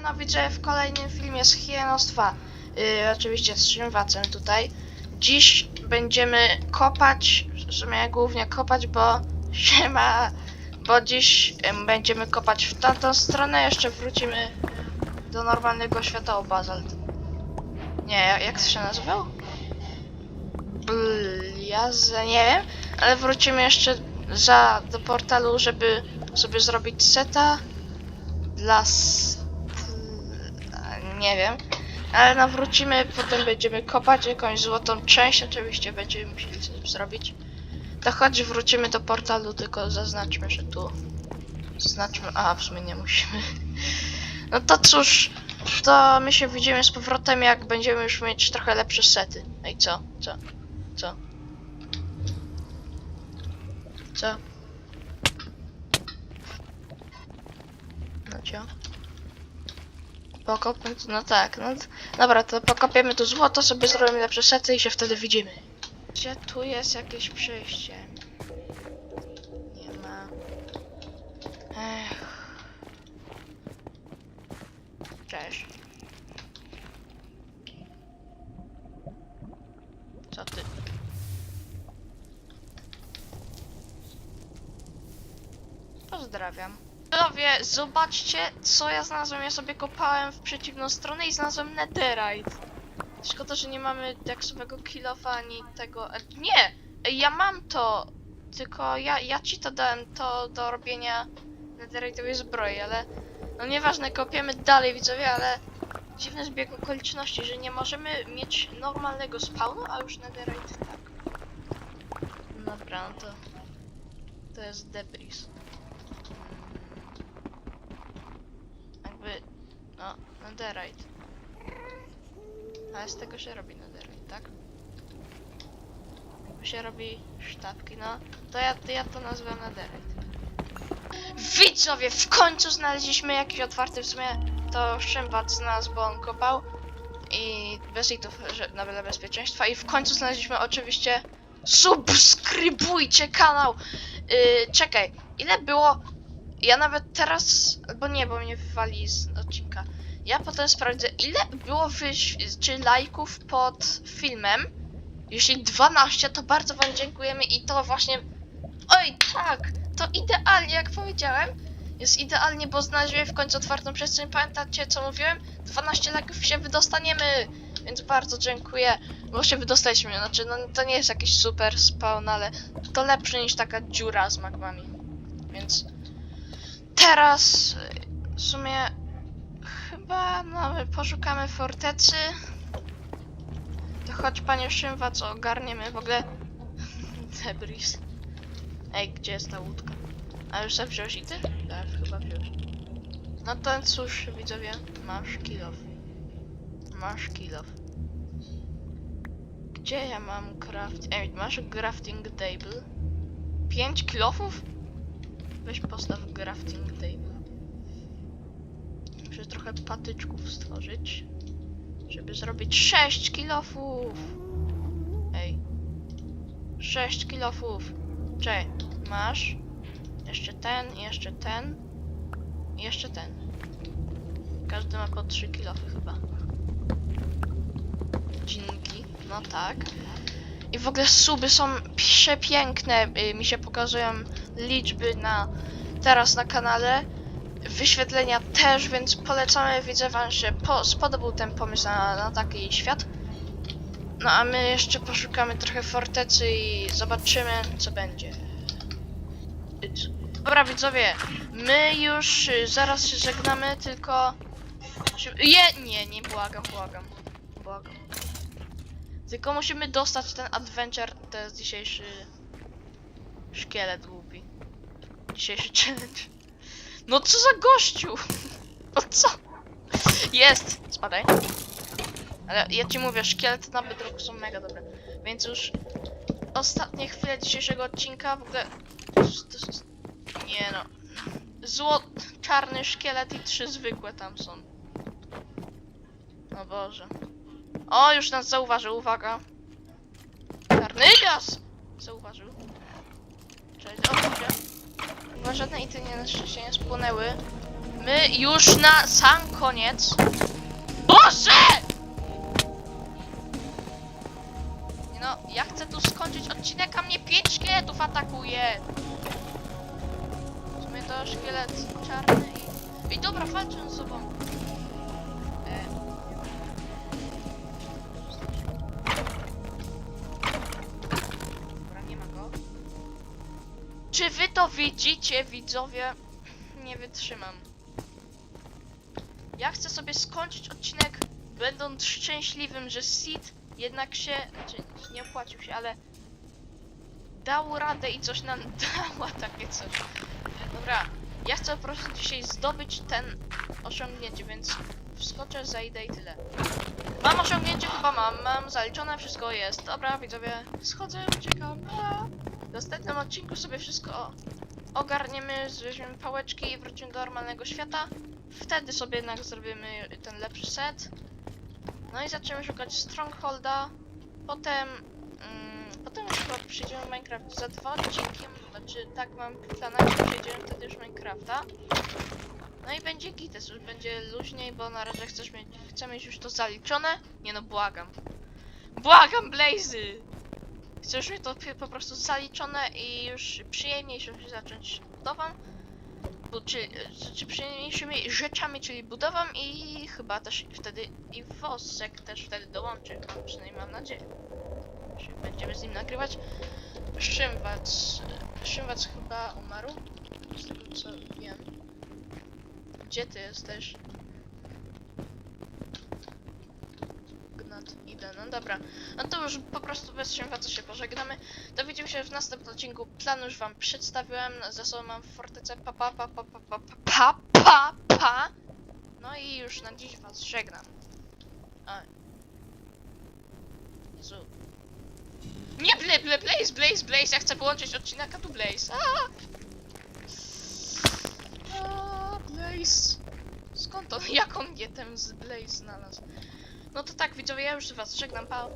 Siemano, widzę w kolejnym filmie z Hienos 2. Yy, oczywiście z Szymwacem tutaj. Dziś będziemy kopać, w sumie głównie kopać, bo siema, bo dziś em, będziemy kopać w tamtą stronę, jeszcze wrócimy do normalnego świata o bazalt. Nie, jak- to się nazywał? Bliaz, nie wiem, ale wrócimy jeszcze za, do portalu, żeby sobie zrobić seta dla... nie wiem. Ale no wrócimy, potem będziemy kopać jakąś złotą część, oczywiście będziemy musieli coś zrobić. To chodź, wrócimy do portalu, tylko zaznaczmy, że tu... Zaznaczmy... A, w sumie nie musimy. No to cóż, to my się widzimy z powrotem, jak będziemy już mieć trochę lepsze sety. Ej, co? Co? Co? Co? No cio? Pokopmy tu, no tak, no dobra, to pokopiemy tu złoto, sobie zrobimy lepsze sety i się wtedy widzimy. Gdzie tu jest jakieś przejście? Nie ma. Ech. Cześć. Co ty? Pozdrawiam. Zobaczcie, co ja znalazłem. Ja sobie kopałem w przeciwną stronę i znalazłem netherite. Szkoda, że nie mamy diaksowego kilofa ani tego... Nie! Ja mam to! Tylko ja, ja ci to dałem, to do robienia netherite'owej zbroi, ale... No nieważne, kopiemy dalej, widzowie, ale... Dziwny zbieg okoliczności, że nie możemy mieć normalnego spawnu, a już netherite tak. Dobra, no to... To jest debris. No, netherite. Z tego się robi netherite, tak? Jakby się robi sztabki, no. To ja, to ja to nazwę netherite. Widzowie, w końcu znaleźliśmy jakiś otwarty, w sumie to Szymbat znalazł, bo on kopał. I bez litów, że na dla bezpieczeństwa. I w końcu znaleźliśmy oczywiście subskrybujcie kanał. Yy, czekaj, ile było ja nawet teraz, albo nie, bo mnie wywali z odcinka. Ja potem sprawdzę, ile było czy lajków pod filmem. Jeśli 12, to bardzo wam dziękujemy i to właśnie... Oj, tak! To idealnie, jak powiedziałem. Jest idealnie, bo znaleźliśmy w końcu otwartą przestrzeń. Pamiętacie, co mówiłem? 12 lajków się wydostaniemy! Więc bardzo dziękuję, bo się wydostaliśmy. Znaczy, no to nie jest jakiś super spawn, ale to lepsze niż taka dziura z magmami. Więc teraz w sumie chyba no, my poszukamy fortecy. To chodź panie Szymwa, co ogarniemy w ogóle. Debris. Ej, gdzie jest ta łódka? A już sobie wziąłeś i ty? Tak, chyba wziąłeś. No to cóż, widzowie, masz kilof. Masz kilof. Gdzie ja mam craft... Ej, masz crafting table? 5 kilofów? Weź postaw crafting table. Muszę trochę patyczków stworzyć. Żeby zrobić 6 kilofów. Ej. 6 kilofów. Czekaj, masz. Jeszcze ten, jeszcze ten. Jeszcze ten. Każdy ma po 3 kilofy chyba. Dzięki. No tak. I w ogóle suby są przepiękne. y, Mi się pokazują liczby na teraz na kanale. Wyświetlenia też, więc polecamy. Widzę wam się po, spodobał ten pomysł na, na taki świat. No a my jeszcze poszukamy trochę fortecy i zobaczymy co będzie. Dobra widzowie, my już y, zaraz się żegnamy, tylko... Je, nie, nie, błagam, błagam, błagam. Tylko musimy dostać ten adventure, to jest dzisiejszy szkielet głupi. Dzisiejszy challenge. No co za gościu? No co? Jest! Spadaj. Ale ja ci mówię, szkielety na bedrocku są mega dobre. Więc już ostatnie chwile dzisiejszego odcinka w ogóle... Nie no. Zło... Czarny szkielet i trzy zwykłe tam są. O Boże. O, już nas zauważył, uwaga. Karnylias! Zauważył. Cześć, o, gdzie? Chyba żadne ity nie, na szczęście nie spłonęły. My już na sam koniec. Boże! No, ja chcę tu skończyć odcinek, a mnie 5 szkieletów atakuje. W sumie to szkielet czarny i... I dobra, walczę z sobą. Czy wy to widzicie, widzowie? Nie wytrzymam. Ja chcę sobie skończyć odcinek, będąc szczęśliwym, że Sid jednak się, znaczy nie opłacił się, ale dał radę i coś nam dała takie coś. Dobra, ja chcę po prostu dzisiaj zdobyć ten osiągnięcie, więc wskoczę, zejdę i tyle. Mam osiągnięcie, chyba mam, mam zaliczone, wszystko jest. Dobra, widzowie, schodzę, uciekam. W następnym odcinku sobie wszystko ogarniemy, weźmiemy pałeczki i wrócimy do normalnego świata. Wtedy sobie jednak zrobimy ten lepszy set. No i zaczniemy szukać Strongholda. Potem... Mm, potem już chyba przejdziemy Minecraft za dwa odcinki. Znaczy tak mam w planach, że przejdziemy wtedy już Minecrafta. No i będzie gites, już będzie luźniej, bo na razie chcesz mieć, chcę mieć już to zaliczone. Nie no, błagam. Błagam, Blazy! Chcę już to po prostu zaliczone i już przyjemniej się zacząć budową. Bu, czy, czy przyjemniejszymi rzeczami, czyli budową i chyba też wtedy i Wosek też wtedy dołączy. Przynajmniej mam nadzieję. Będziemy z nim nagrywać. Szymwac. Szymwac chyba umarł. Z tego co wiem. Gdzie ty jesteś? Gnat, idę, no dobra. No to już po prostu bez Szymwaca się pożegnamy. To się w następnym odcinku. Plan już wam przedstawiłem. Za sobą mam fortecę pa pa pa pa pa pa pa pa pa pa. No i już na dziś was żegnam. A. Jezu. Nie ble, ble, Blaze, Blaze, Blaze, ja chcę połączyć odcinek, a tu Blaze. A! A, Blaze. Skąd on, jak on mnie ten z Blaze znalazł? No to tak, widzowie, ja już was żegnam, pa.